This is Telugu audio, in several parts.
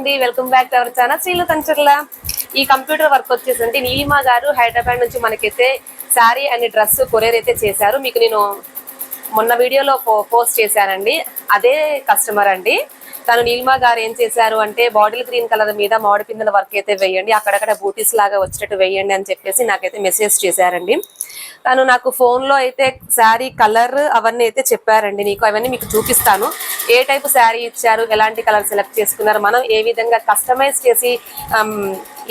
అండి. Welcome back to our channel Srilu Kancharla. ఈ కంప్యూటర్ వర్క్ వచ్చేసి నీలిమా గారు హైదరాబాద్ నుంచి మనకైతే శారీ అండ్ డ్రెస్ కొరియర్ అయితే చేశారు. మీకు నేను మొన్న వీడియోలో పో- పోస్ట్ చేశానండి. అదే కస్టమర్ అండి. తను నీలిమా గారు ఏం చేశారు అంటే బాటిల్ గ్రీన్ కలర్ మీద మామిడి వర్క్ అయితే వేయండి అక్కడక్కడ బూటీస్ లాగా వచ్చేటట్టు వేయండి అని చెప్పేసి నాకైతే మెసేజ్ చేశారండి. తను నాకు ఫోన్లో అయితే శారీ కలర్ అవన్నీ అయితే చెప్పారండి నీకు అవన్నీ మీకు చూపిస్తాను. ఏ టైపు శారీ ఇచ్చారు ఎలాంటి కలర్ సెలెక్ట్ చేసుకున్నారు మనం ఏ విధంగా కస్టమైజ్ చేసి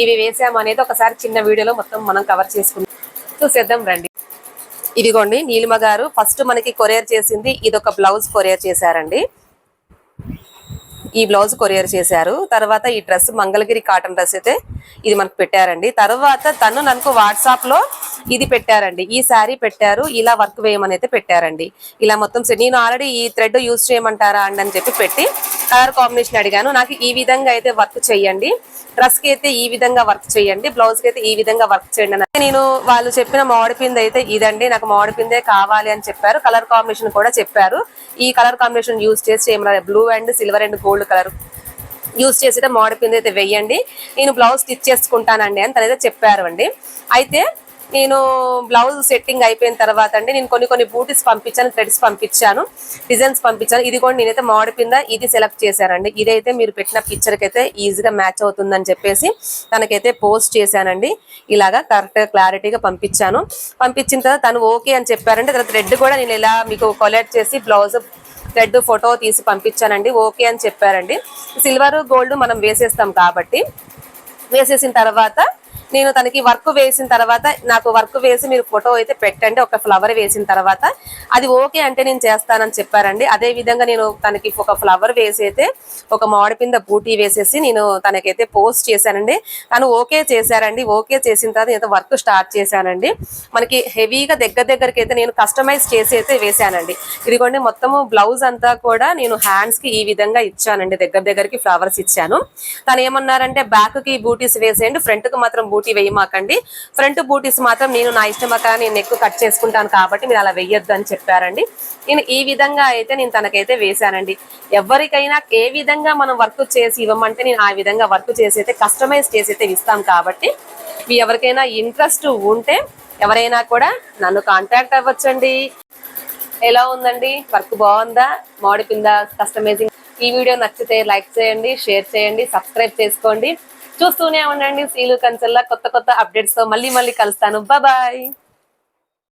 ఇవి వేసాము అనేది ఒకసారి చిన్న వీడియోలో మొత్తం మనం కవర్ చేసుకుందాం. చూసేద్దాం రండి. ఇదిగోండి నీలిమ గారు ఫస్ట్ మనకి కొరియర్ చేసింది ఇది ఒక బ్లౌజ్ కొరియర్ చేశారండి. ఈ బ్లౌజ్ కొరియర్ చేశారు. తర్వాత ఈ డ్రెస్ మంగళగిరి కాటన్ డ్రెస్ అయితే ఇది మనకు పెట్టారండి. తర్వాత తను నాకు వాట్సాప్లో ఇది పెట్టారండి. ఈ శారీ పెట్టారు ఇలా వర్క్ వేయమని అయితే పెట్టారండి. ఇలా మొత్తం నేను ఆల్రెడీ ఈ థ్రెడ్ యూజ్ చేయమంటారా అండి అని చెప్పి పెట్టి కలర్ కాంబినేషన్ అడిగాను. నాకు ఈ విధంగా అయితే వర్క్ చేయండి. డ్రెస్కి అయితే ఈ విధంగా వర్క్ చేయండి. బ్లౌజ్కి అయితే ఈ విధంగా వర్క్ చేయండి అని. నేను వాళ్ళు చెప్పిన మామిడి అయితే ఇదండి. నాకు మామిడి పిందే కావాలి అని చెప్పారు. కలర్ కాంబినేషన్ కూడా చెప్పారు. ఈ కలర్ కాంబినేషన్ యూస్ చేసి ఏమన్నా blue and silver and gold colour use చేసి అయితే మోడపింది అయితే వెయ్యండి నేను బ్లౌజ్ స్టిచ్ చేసుకుంటానండి అని తనైతే చెప్పారు అండి అయితే నేను బ్లౌజ్ సెట్టింగ్ అయిపోయిన తర్వాత అండి నేను కొన్ని కొన్ని బూటీస్ పంపించాను థ్రెడ్స్ పంపించాను డిజైన్స్ పంపించాను. ఇది కూడా నేనైతే మామిడి ఇది సెలెక్ట్ చేశానండి ఇదైతే మీరు పెట్టిన పిక్చర్కి అయితే ఈజీగా మ్యాచ్ అవుతుందని చెప్పేసి తనకైతే పోస్ట్ చేశానండి. ఇలాగా కరెక్ట్గా క్లారిటీగా పంపించాను. పంపించిన తర్వాత తను ఓకే అని చెప్పారంటే తర్వాత థ్రెడ్ కూడా నేను ఇలా మీకు కొలెక్ట్ చేసి బ్లౌజ్ థ్రెడ్ ఫోటో తీసి పంపించానండి. ఓకే అని చెప్పారండి. సిల్వర్ గోల్డ్ మనం వేసేస్తాం కాబట్టి. వేసేసిన తర్వాత నేను తనకి వర్క్ వేసిన తర్వాత నాకు వర్క్ వేసి మీరు ఫోటో అయితే పెట్టండి ఒక ఫ్లవర్ వేసిన తర్వాత. అది ఓకే అంటే నేను చేస్తానని చెప్పారండి. అదే విధంగా నేను తనకి ఒక ఫ్లవర్ వేసి అయితే ఒక మామిడిపింద బూటీ వేసేసి నేను తనకైతే పోస్ట్ చేశానండి. తను ఓకే చేశారండి. ఓకే చేసిన తర్వాత నేను వర్క్ స్టార్ట్ చేశానండి. మనకి హెవీగా దగ్గర దగ్గరికి అయితే నేను కస్టమైజ్ చేసి అయితే వేశానండి. ఇదిగోండి మొత్తము బ్లౌజ్ అంతా కూడా నేను హ్యాండ్స్కి ఈ విధంగా ఇచ్చానండి. దగ్గర దగ్గరికి ఫ్లవర్స్ ఇచ్చాను. తను ఏమన్నారంటే బ్యాక్కి బూటీస్ వేసేయండి ఫ్రంట్కి మాత్రం బూటీ వేయమాకండి. ఫ్రంట్ బూటీస్ మాత్రం నేను నా ఇష్టం అక్కడ నేను ఎక్కువ కట్ చేసుకుంటాను కాబట్టి మీరు అలా వేయొద్దు అని చెప్పారండి. నేను ఈ విధంగా అయితే నేను తనకైతే వేశానండి. ఎవరికైనా ఏ విధంగా మనం వర్క్ చేసి ఇవ్వమంటే నేను ఆ విధంగా వర్క్ చేసి అయితే కస్టమైజ్ చేసి అయితే ఇస్తాం కాబట్టి మీ ఎవరికైనా ఇంట్రెస్ట్ ఉంటే ఎవరైనా కూడా నన్ను కాంటాక్ట్ అవ్వచ్చండి. ఎలా ఉందండి? వర్క్ బాగుందా? మాడిపిందా కస్టమైజింగ్ ఈ వీడియో నచ్చితే లైక్ చేయండి షేర్ చేయండి సబ్స్క్రైబ్ చేసుకోండి. చూస్తూనే ఉండండి. సీలు కంచెల్లా కొత్త కొత్త అప్డేట్స్తో మళ్ళీ మళ్ళీ కలుస్తాను. బాయ్